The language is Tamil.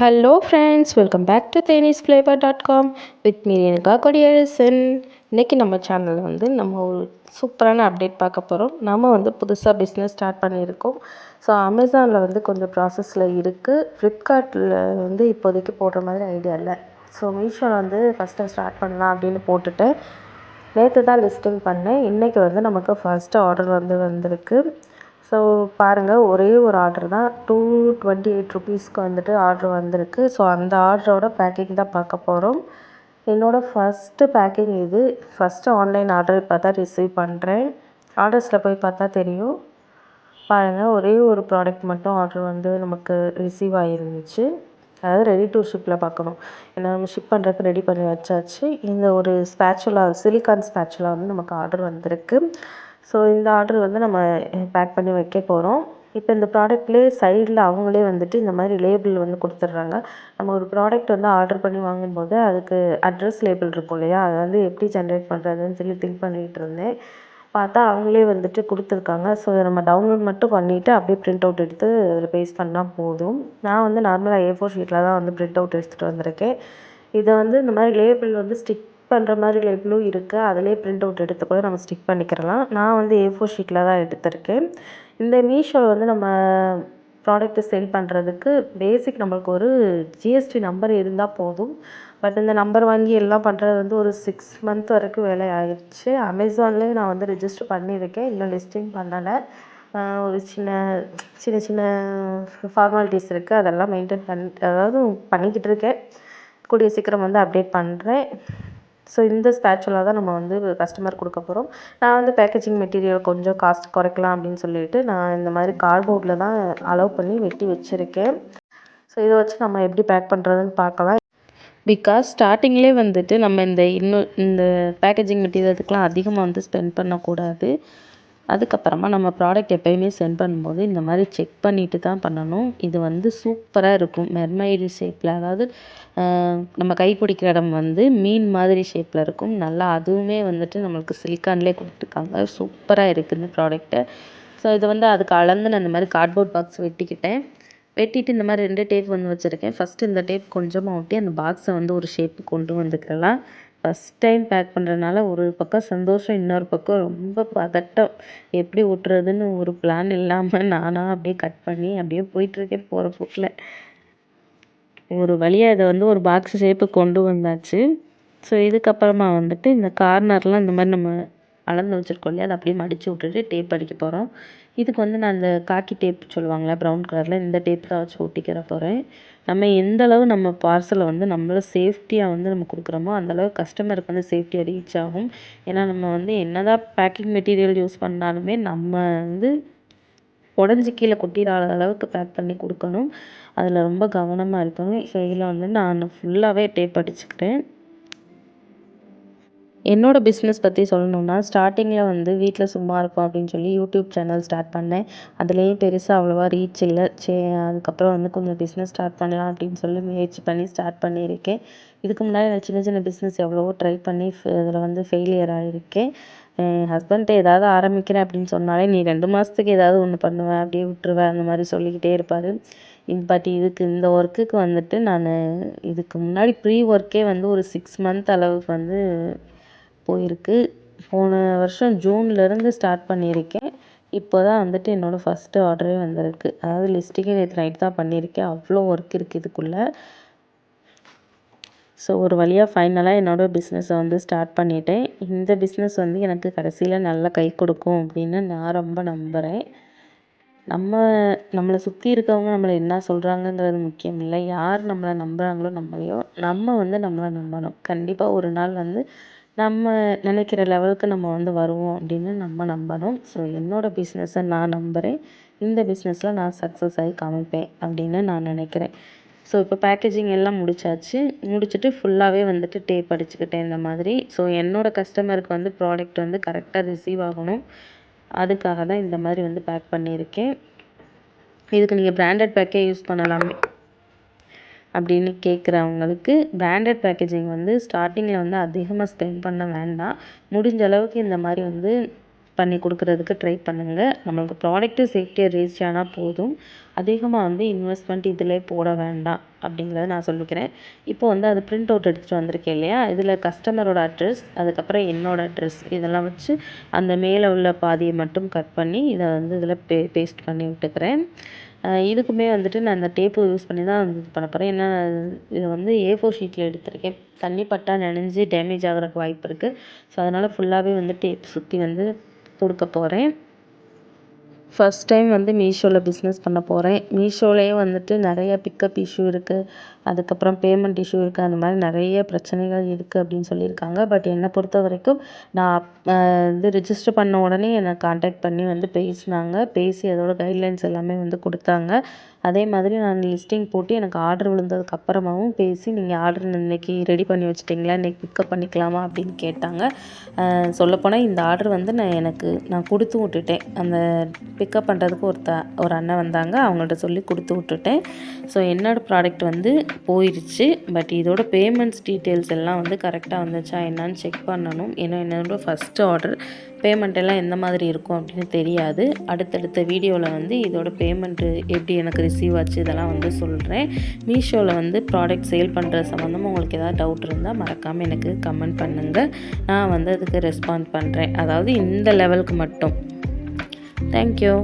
Hello friends welcome back to Thenees flavour dot com with me Renuka Kodiyarasan இன்றைக்கி நம்ம சேனலில் வந்து நம்ம ஒரு சூப்பரான அப்டேட் பார்க்க போகிறோம் நம்ம வந்து புதுசாக பிஸ்னஸ் ஸ்டார்ட் பண்ணியிருக்கோம். ஸோ அமேசானில் வந்து கொஞ்சம் ப்ராசஸில் இருக்குது ஃப்ளிப்கார்ட்டில் வந்து இப்போதைக்கு போடுற மாதிரி ஐடியா இல்லை. ஸோ மீஷோவில் வந்து ஃபஸ்ட்டு ஸ்டார்ட் பண்ணலாம் அப்படின்னு போட்டுட்டு நேற்று தான் லிஸ்டிங் பண்ணேன். இன்றைக்கி வந்து நமக்கு ஃபஸ்ட்டு ஆர்டர் வந்து வந்திருக்கு. ஸோ பாருங்கள் ஒரே ஒரு ஆர்டர் தான். டூ டுவெண்ட்டி எயிட் ருபீஸ்க்கு வந்துட்டு ஆர்டர் வந்திருக்கு. ஸோ அந்த ஆர்டரோட பேக்கிங் தான் பார்க்க போகிறோம் என்னோடய ஃபஸ்ட்டு பேக்கிங் இது. ஃபஸ்ட்டு ஆன்லைன் ஆர்டர் இப்போ தான் ரிசீவ் பண்ணுறேன் ஆர்டர்ஸில் போய் பார்த்தா தெரியும். பாருங்கள் ஒரே ஒரு ப்ராடக்ட் மட்டும் ஆர்டர் வந்து நமக்கு ரிசீவ் ஆகிருந்துச்சு அதாவது ரெடி டு ஷிப்பில் பார்க்கணும். ஏன்னா நம்ம ஷிப் பண்ணுறதுக்கு ரெடி பண்ணி வச்சாச்சு. இந்த ஒரு ஸ்பேச்சுலா சிலிக்கான் ஸ்பேச்சுலா வந்து நமக்கு ஆர்டர் வந்திருக்கு. ஸோ இந்த ஆர்டர் வந்து நம்ம பேக் பண்ணி வைக்க போகிறோம் இப்போ இந்த ப்ராடக்ட்லேயே சைடில் அவங்களே வந்துட்டு இந்த மாதிரி லேபிள் வந்து கொடுத்துட்றாங்க. நம்ம ஒரு ப்ராடக்ட் வந்து ஆர்டர் பண்ணி வாங்கும்போது அதுக்கு அட்ரஸ் லேபிள் இருக்கும் இல்லையா? அதை வந்து எப்படி ஜென்ரேட் பண்ணுறதுன்னு சொல்லி திங்க் பண்ணிகிட்டு இருந்தேன். பார்த்தா அவங்களே வந்துட்டு கொடுத்துருக்காங்க. ஸோ இதை நம்ம டவுன்லோட் மட்டும் பண்ணிவிட்டு அப்படியே ப்ரிண்ட் அவுட் எடுத்து அதில் பேஸ்ட் பண்ணால் போதும். நான் வந்து நார்மலாக ஏ ஃபோர் ஷீட்டில் தான் வந்து ப்ரிண்ட் அவுட் எடுத்துகிட்டு வந்திருக்கேன். இதை வந்து இந்த மாதிரி லேபிள் வந்து ஸ்டிக் பண்ணுற மாதிரி லேபிளும் இருக்குது அதிலே பிரிண்ட் அவுட் எடுத்து கூட நம்ம ஸ்டிக் பண்ணிக்கிறலாம். நான் வந்து ஏ ஃபோர் ஷீட்டில் தான் எடுத்திருக்கேன். இந்த மீஷோ வந்து நம்ம ப்ராடக்ட்டு செல் பண்ணுறதுக்கு பேசிக் நம்மளுக்கு ஒரு ஜிஎஸ்டி நம்பர் இருந்தால் போதும். பட் இந்த நம்பர் வாங்கி எல்லாம் பண்ணுறது வந்து ஒரு சிக்ஸ் மந்த் வரைக்கும் வேலை ஆகிடுச்சு அமேசான்லேயும் நான் வந்து ரிஜிஸ்டர் பண்ணியிருக்கேன். இன்னும் லிஸ்டிங் பண்ணலை. ஒரு சின்ன சின்ன சின்ன ஃபார்மாலிட்டிஸ் இருக்குது அதெல்லாம் மெயின்டைன் பண் அதாவது பண்ணிக்கிட்டு இருக்கேன். கூடிய சீக்கிரம் வந்து அப்டேட் பண்ணுறேன் ஸோ இந்த ஸ்பேச்சுலா தான் நம்ம வந்து கஸ்டமர் கொடுக்க போகிறோம் நான் வந்து பேக்கேஜிங் மெட்டீரியல் கொஞ்சம் காஸ்ட் குறைக்கலாம் அப்படின்னு சொல்லிட்டு நான் இந்த மாதிரி கார்ட்போர்டில் தான் அலோவ் பண்ணி வெட்டி வச்சுருக்கேன். ஸோ இதை வச்சு நம்ம எப்படி பேக் பண்ணுறதுன்னு பார்க்கலாம். பிகாஸ் ஸ்டார்டிங்லேயே வந்துட்டு நம்ம இந்த இன்னும் இந்த பேக்கேஜிங் மெட்டீரியல்ஸுக்கெலாம் அதிகமாக வந்து ஸ்பெண்ட் பண்ணக்கூடாது. அதுக்கப்புறமா நம்ம ப்ராடக்ட் எப்போயுமே சென்ட் பண்ணும்போது இந்த மாதிரி செக் பண்ணிவிட்டு தான் பண்ணணும். இது வந்து சூப்பராக இருக்கும். மெர்மைடு ஷேப்பில் அதாவது நம்ம கை பிடிக்கிற இடம் வந்து மீன் மாதிரி ஷேப்பில் இருக்கும். நல்லா அதுவுமே வந்துட்டு நம்மளுக்கு சிலிக்கான்லேயே கொடுத்துருக்காங்க. சூப்பராக இருக்குது இந்த ப்ராடக்ட்டு ஸோ இது வந்து அதுக்கு அளந்து நான் இந்த மாதிரி கார்ட்போர்ட் பாக்ஸ் வெட்டிக்கிட்டேன். வெட்டிட்டு இந்த மாதிரி ரெண்டு டேப் வந்து வச்சுருக்கேன். ஃபஸ்ட்டு இந்த டேப் கொஞ்சமாக ஒட்டி அந்த பாக்ஸை வந்து ஒரு ஷேப்பு கொண்டு வந்துக்கலாம் ஃபஸ்ட் டைம் பேக் பண்ணுறனால ஒரு பக்கம் சந்தோஷம் இன்னொரு பக்கம் ரொம்ப பதட்டம். எப்படி ஒட்டுறதுன்னு ஒரு பிளான் இல்லாமல் நானாக அப்படியே கட் பண்ணி அப்படியே போயிட்டுருக்கேன் போகிற போக்கில். ஒரு வழியாக இதை வந்து ஒரு பாக்ஸ் ஷேப்பு கொண்டு வந்தாச்சு. ஸோ இதுக்கப்புறமா வந்துட்டு இந்த கார்னர்லாம் இந்த மாதிரி நம்ம அளந்து வச்சுருக்கோம் இல்லையா? அதை அப்படியே மடித்து விட்டுட்டு டேப் அடிக்க போகிறோம் இதுக்கு வந்து நான் அந்த காக்கி டேப் சொல்லுவாங்கள்ல ப்ரௌன் கலரில் இந்த டேப் தான் வச்சு ஒட்டிக்கிற போகிறேன் நம்ம எந்தளவு நம்ம பார்சலை வந்து நம்மளும் சேஃப்டியாக வந்து நம்ம கொடுக்குறோமோ அந்தளவு கஸ்டமருக்கு வந்து சேஃப்டியாக ரீச் ஆகும். ஏன்னா நம்ம வந்து என்ன தான் பேக்கிங் மெட்டீரியல் யூஸ் பண்ணாலுமே நம்ம வந்து உடஞ்சி கீழே கொட்டிடாத அளவுக்கு பேக் பண்ணி கொடுக்கணும். அதில் ரொம்ப கவனமாக இருக்கணும். ஸோ இதில் வந்து நான் ஃபுல்லாகவே டேப் அடிச்சுக்கிட்டேன். என்னோடய பிஸ்னஸ் பற்றி சொல்லணுன்னா ஸ்டார்டிங்கில் வந்து வீட்டில் சும்மா இருக்கோம் அப்படின்னு சொல்லி யூடியூப் சேனல் ஸ்டார்ட் பண்ணேன். அதுலேயும் பெருசாக அவ்வளோவா ரீச் இல்லை. சே அதுக்கப்புறம் வந்து கொஞ்சம் பிஸ்னஸ் ஸ்டார்ட் பண்ணலாம் அப்படின்னு சொல்லி முயற்சி பண்ணி ஸ்டார்ட் பண்ணியிருக்கேன். இதுக்கு முன்னாடி நான் சின்ன சின்ன பிஸ்னஸ் எவ்வளவோ ட்ரை பண்ணி அதில் வந்து ஃபெயிலியர் ஆகியிருக்கேன் என் ஹஸ்பண்ட்டை ஏதாவது ஆரம்பிக்கிறேன் அப்படின்னு சொன்னாலே நீ ரெண்டு மாதத்துக்கு ஏதாவது ஒன்று பண்ணுவேன் அப்படியே விட்டுருவேன் அந்த மாதிரி சொல்லிக்கிட்டே இருப்பார். பட் இதுக்கு இந்த ஒர்க்குக்கு வந்துட்டு நான் இதுக்கு முன்னாடி ப்ரீ ஒர்க்கே வந்து ஒரு சிக்ஸ் மந்த் அளவுக்கு வந்து போயிருக்கு. போன வருஷம் ஜூன்லேருந்து ஸ்டார்ட் பண்ணியிருக்கேன். இப்போ தான் வந்துட்டு என்னோடய ஃபஸ்ட்டு ஆர்டரே வந்திருக்கு. அதாவது லிஸ்டிங்கே நேற்று நைட் தான் பண்ணியிருக்கேன். அவ்வளோ ஒர்க் இருக்குது இதுக்குள்ளே. ஸோ ஒரு வழியாக ஃபைனலாக என்னோடய பிஸ்னஸை வந்து ஸ்டார்ட் பண்ணிட்டேன். இந்த பிஸ்னஸ் வந்து எனக்கு கடைசியில் நல்லா கை கொடுக்கும் அப்படின்னு நான் ரொம்ப நம்புகிறேன் நம்ம நம்மளை சுற்றி இருக்கவங்க நம்மளை என்ன சொல்கிறாங்கங்கிறது முக்கியம் இல்லை. யார் நம்மளை நம்புகிறாங்களோ நம்மளையோ நம்ம வந்து நம்மளை நம்பணும். கண்டிப்பாக ஒரு நாள் வந்து நம்ம நினைக்கிற லெவலுக்கு நம்ம வந்து வருவோம் அப்படின்னு நம்ம நம்பணும். ஸோ என்னோடய பிஸ்னஸை நான் நம்புகிறேன் இந்த பிஸ்னஸில் நான் சக்ஸஸ் ஆகி காமிப்பேன் அப்படின்னு நான் நினைக்கிறேன். ஸோ இப்போ பேக்கேஜிங் எல்லாம் முடிச்சாச்சு. முடிச்சுட்டு ஃபுல்லாகவே வந்துட்டு டேப் அடிச்சுக்கிட்டேன் இந்த மாதிரி. ஸோ என்னோடய கஸ்டமருக்கு வந்து ப்ராடக்ட் வந்து கரெக்டாக ரிசீவ் ஆகணும். அதுக்காக தான் இந்த மாதிரி வந்து பேக் பண்ணியிருக்கேன். இதுக்கு நீங்கள் பிராண்டட் பேக்கே யூஸ் பண்ணலாமே. அப்படின்னு கேட்குறவங்களுக்கு பிராண்டட் பேக்கேஜிங் வந்து ஸ்டார்டிங்கில் வந்து அதிகமாக ஸ்பெண்ட் பண்ண வேண்டாம். முடிஞ்ச அளவுக்கு இந்த மாதிரி வந்து பண்ணி கொடுக்குறதுக்கு ட்ரை பண்ணுங்கள் நம்மளுக்கு ப்ராடக்ட்டு சேஃப்டியாக ரீச் ஆனால் போதும். அதிகமாக வந்து இன்வெஸ்ட்மெண்ட் இதில் போட வேண்டாம் அப்படிங்கிறத நான் சொல்லிக்கிறேன். இப்போ வந்து அது பிரிண்ட் அவுட் எடுத்துகிட்டு வந்திருக்கேன் இல்லையா? இதில் கஸ்டமரோட அட்ரஸ் அதுக்கப்புறம் என்னோடய அட்ரஸ் இதெல்லாம் வச்சு அந்த மேலே உள்ள பாதியை மட்டும் கட் பண்ணி இதை வந்து இதில் பே பேஸ்ட் பண்ணி விட்டுக்கிறேன். இதுக்குமே வந்துட்டு நான் இந்த டேப்பு யூஸ் பண்ணி தான் இது பண்ண போகிறேன் ஏன்னா இது வந்து ஏ ஃபோர் ஷீட்டில் எடுத்திருக்கேன். தண்ணி பட்டா நனைஞ்சி டேமேஜ் ஆகிறக்கு வாய்ப்பு இருக்குது ஸோ அதனால் ஃபுல்லாகவே வந்து டேப் சுற்றி வந்து கொடுக்க போகிறேன் ஃபஸ்ட் டைம் வந்து மீஷோவில் பிஸ்னஸ் பண்ண போகிறேன் மீஷோலேயே வந்துட்டு நிறைய பிக்கப் இஷ்யூ இருக்குது அதுக்கப்புறம் பேமெண்ட் இஷ்யூ இருக்குது அந்த மாதிரி நிறைய பிரச்சனைகள் இருக்குது அப்படின்னு சொல்லியிருக்காங்க. பட் என்னை பொறுத்த வரைக்கும் நான் இது ரிஜிஸ்டர் பண்ண உடனே என்னை காண்டாக்ட் பண்ணி வந்து பேசினாங்க. பேசி அதோடய கைட்லைன்ஸ் எல்லாமே வந்து கொடுத்தாங்க. அதே மாதிரி நான் லிஸ்டிங் போட்டு எனக்கு ஆர்டர் விழுந்ததுக்கு அப்புறமாவும் பேசி நீங்கள் ஆர்டர் இன்னைக்கு ரெடி பண்ணி வச்சிட்டிங்களா? இன்றைக்கி பிக்கப் பண்ணிக்கலாமா? அப்படின்னு கேட்டாங்க. சொல்லப்போனால் இந்த ஆர்டர் வந்து நான் எனக்கு நான் கொடுத்து விட்டுட்டேன். அந்த பிக்கப் பண்ணுறதுக்கு ஒருத்த ஒரு அண்ணன் வந்தாங்க. அவங்கள்ட்ட சொல்லி கொடுத்து விட்டுட்டேன். ஸோ என்னோடய ப்ராடக்ட் வந்து போயிடுச்சு பட் இதோட பேமெண்ட்ஸ் டீட்டெயில்ஸ் எல்லாம் வந்து கரெக்டாக வந்துச்சா என்னன்னு செக் பண்ணணும். ஏன்னா என்னோடய ஃபஸ்ட்டு ஆர்டர் பேமெண்ட் எல்லாம் எந்த மாதிரி இருக்கும் அப்படின்னு தெரியாது. அடுத்தடுத்த வீடியோவில் வந்து இதோட பேமெண்ட்டு எப்படி எனக்கு ரிசீவ் ஆச்சு இதெல்லாம் வந்து சொல்கிறேன் மீஷோவில் வந்து ப்ராடக்ட் சேல் பண்ணுற சம்மந்தமாக உங்களுக்கு ஏதாவது டவுட் இருந்தால் மறக்காமல் எனக்கு கமெண்ட் பண்ணுங்கள் நான் வந்து அதுக்கு ரெஸ்பாண்ட் பண்ணுறேன் அதாவது இந்த லெவலுக்கு மட்டும். தேங்க்யூ